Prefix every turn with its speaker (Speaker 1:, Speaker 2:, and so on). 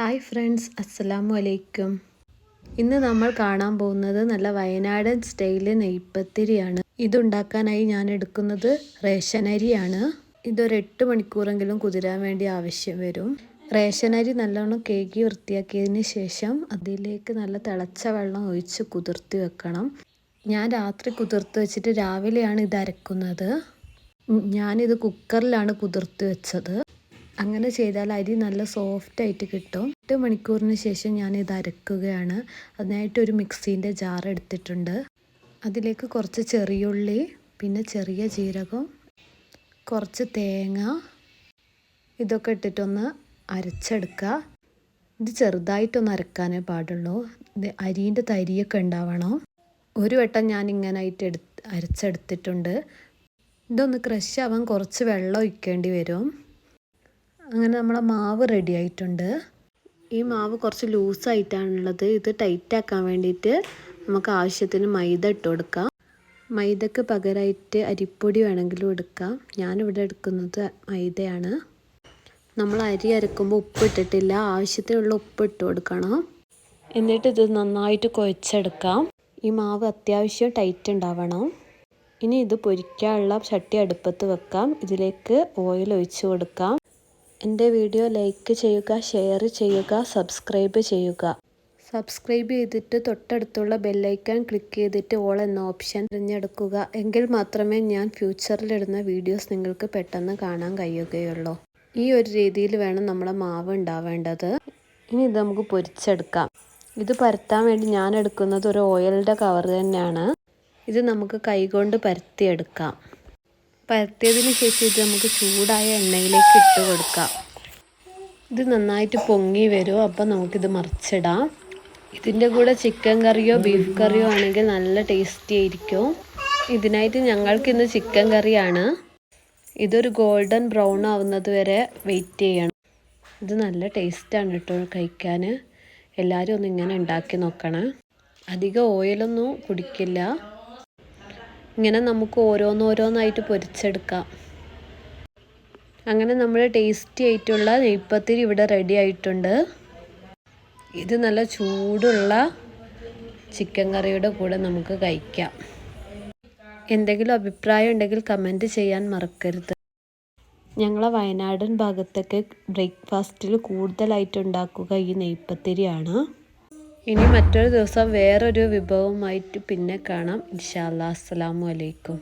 Speaker 1: Hi friends അസ്സലാമു അലൈക്കും. ഇന്ന് നമ്മൾ കാണാൻ പോകുന്നത് നല്ല വയനാടൻ സ്റ്റൈൽ നെയ്പ്പത്തിരിയാണ് ഇതുണ്ടാക്കാനായി ഞാൻ എടുക്കുന്നത് റേഷനരിയാണ്. ഇതൊരു എട്ട് മണിക്കൂറെങ്കിലും കുതിരാൻ വേണ്ടി ആവശ്യം വരും. റേഷൻ അരി നല്ലോണം കേകി വൃത്തിയാക്കിയതിന് ശേഷം അതിലേക്ക് നല്ല തിളച്ച വെള്ളം ഒഴിച്ച് കുതിർത്തി വെക്കണം. ഞാൻ രാത്രി കുതിർത്ത് വെച്ചിട്ട് രാവിലെയാണ് ഇത് അരക്കുന്നത്. ഞാനിത് കുക്കറിലാണ് കുതിർത്ത് വെച്ചത്. അങ്ങനെ ചെയ്താൽ അരി നല്ല സോഫ്റ്റ് ആയിട്ട് കിട്ടും. എട്ട് മണിക്കൂറിന് ശേഷം ഞാൻ ഇത് അരക്കുകയാണ്. അതിനായിട്ട് ഒരു മിക്സീന്റെ ജാർ എടുത്തിട്ടുണ്ട്. അതിലേക്ക് കുറച്ച് ചെറിയുള്ളി പിന്നെ ചെറിയ ജീരകം കുറച്ച് തേങ്ങ ഇതൊക്കെ ഇട്ടിട്ടൊന്ന് അരച്ചെടുക്കുക. ഇത് ചെറുതായിട്ടൊന്ന് അരക്കാനേ പാടുള്ളൂ. ഇത് അരിന്റെ തരിയൊക്കെ ഉണ്ടാവണം. ഒരു വട്ടം ഞാൻ ഇങ്ങനായിട്ട് എടുത്ത് അരച്ചെടുത്തിട്ടുണ്ട്. ഇതൊന്ന് ക്രഷ് ആവാൻ കുറച്ച് വെള്ളം ഒഴിക്കേണ്ടി വരും. അങ്ങനെ നമ്മളെ മാവ് റെഡി ആയിട്ടുണ്ട്. ഈ മാവ് കുറച്ച് ലൂസായിട്ടാണുള്ളത് ഇത് ടൈറ്റ് ആക്കാൻ വേണ്ടിയിട്ട് നമുക്ക് ആവശ്യത്തിന് മൈദ ഇട്ട് കൊടുക്കാം. മൈദക്ക് പകരമായിട്ട് അരിപ്പൊടി വേണമെങ്കിലും എടുക്കാം. ഞാനിവിടെ എടുക്കുന്നത് മൈദയാണ്. നമ്മൾ അരി അരക്കുമ്പോൾ ഉപ്പ് ഇട്ടിട്ടില്ല. ആവശ്യത്തിനുള്ള ഉപ്പ് ഇട്ട് കൊടുക്കണം. എന്നിട്ട് ഇത് നന്നായിട്ട് കുഴച്ചെടുക്കാം. ഈ മാവ് അത്യാവശ്യം ടൈറ്റ് ഉണ്ടാവണം. ഇനി ഇത് പൊരിക്കാനുള്ള ചട്ടി അടുപ്പത്ത് വെക്കാം. ഇതിലേക്ക് ഓയിൽ ഒഴിച്ച് കൊടുക്കാം. എന്റെ വീഡിയോ ലൈക്ക് ചെയ്യുക ഷെയർ ചെയ്യുക സബ്സ്ക്രൈബ് ചെയ്യുക. സബ്സ്ക്രൈബ് ചെയ്തിട്ട് തൊട്ടടുത്തുള്ള ബെല്ലൈക്കൺ ക്ലിക്ക് ചെയ്തിട്ട് ഓൾ എന്ന ഓപ്ഷൻ തിരഞ്ഞെടുക്കുക. എങ്കിൽ മാത്രമേ ഞാൻ ഫ്യൂച്ചറിലിടുന്ന വീഡിയോസ് നിങ്ങൾക്ക് പെട്ടെന്ന് കാണാൻ കഴിയുകയുള്ളൂ. ഈ ഒരു രീതിയിൽ വേണം നമ്മളെ മാവ് ഉണ്ടാവേണ്ടത്. ഇനി ഇത് നമുക്ക് പൊരിച്ചെടുക്കാം. ഇത് പരത്താൻ വേണ്ടി ഞാൻ എടുക്കുന്നത് ഒരു ഓയിലിന്റെ കവർ തന്നെയാണ്. ഇത് നമുക്ക് കൈകൊണ്ട് പരത്തിയെടുക്കാം. പരത്തിയതിന് ശേഷം ഇത് നമുക്ക് ചൂടായ എണ്ണയിലേക്ക് ഇട്ട് കൊടുക്കാം. ഇത് നന്നായിട്ട് പൊങ്ങി വരും. അപ്പോൾ നമുക്കിത് മറിച്ചിടാം. ഇതിന്റെ കൂടെ ചിക്കൻ കറിയോ ബീഫ് കറിയോ ആണെങ്കിൽ നല്ല ടേസ്റ്റി ആയിരിക്കും. ഇതിനായിട്ട് ഞങ്ങൾക്കിന്ന് ചിക്കൻ കറിയാണ്. ഇതൊരു ഗോൾഡൻ ബ്രൗൺ ആവുന്നത് വരെ വെയിറ്റ് ചെയ്യണം. ഇത് നല്ല ടേസ്റ്റാണ് കേട്ടോ കഴിക്കാൻ. എല്ലാവരും ഒന്ന് ഇങ്ങനെ ഉണ്ടാക്കി നോക്കണം. അധികം ഓയിലൊന്നും കുടിക്കില്ല. ഇങ്ങനെ നമുക്ക് ഓരോന്നോരോന്നായിട്ട് പൊരിച്ചെടുക്കാം. അങ്ങനെ നമ്മൾ ടേസ്റ്റി ആയിട്ടുള്ള നെയ്പ്പത്തിരി ഇവിടെ റെഡി ആയിട്ടുണ്ട്. ഇത് നല്ല ചൂടുള്ള ചിക്കൻ കറിയുടെ കൂടെ നമുക്ക് കഴിക്കാം. എന്തെങ്കിലും അഭിപ്രായം ഉണ്ടെങ്കിൽ കമന്റ് ചെയ്യാൻ മറക്കരുത്. ഞങ്ങളെ വയനാടൻ ഭാഗത്തൊക്കെ ബ്രേക്ക്ഫാസ്റ്റിൽ കൂടുതലായിട്ട് ഉണ്ടാക്കുക ഈ നെയ്പ്പത്തിരിയാണ് ഇനി മറ്റൊരു ദിവസം വേറൊരു വിഭവമായിട്ട് പിന്നെ കാണാം. ഇൻഷാല്ലാ അസ്സലാമു അലൈക്കും.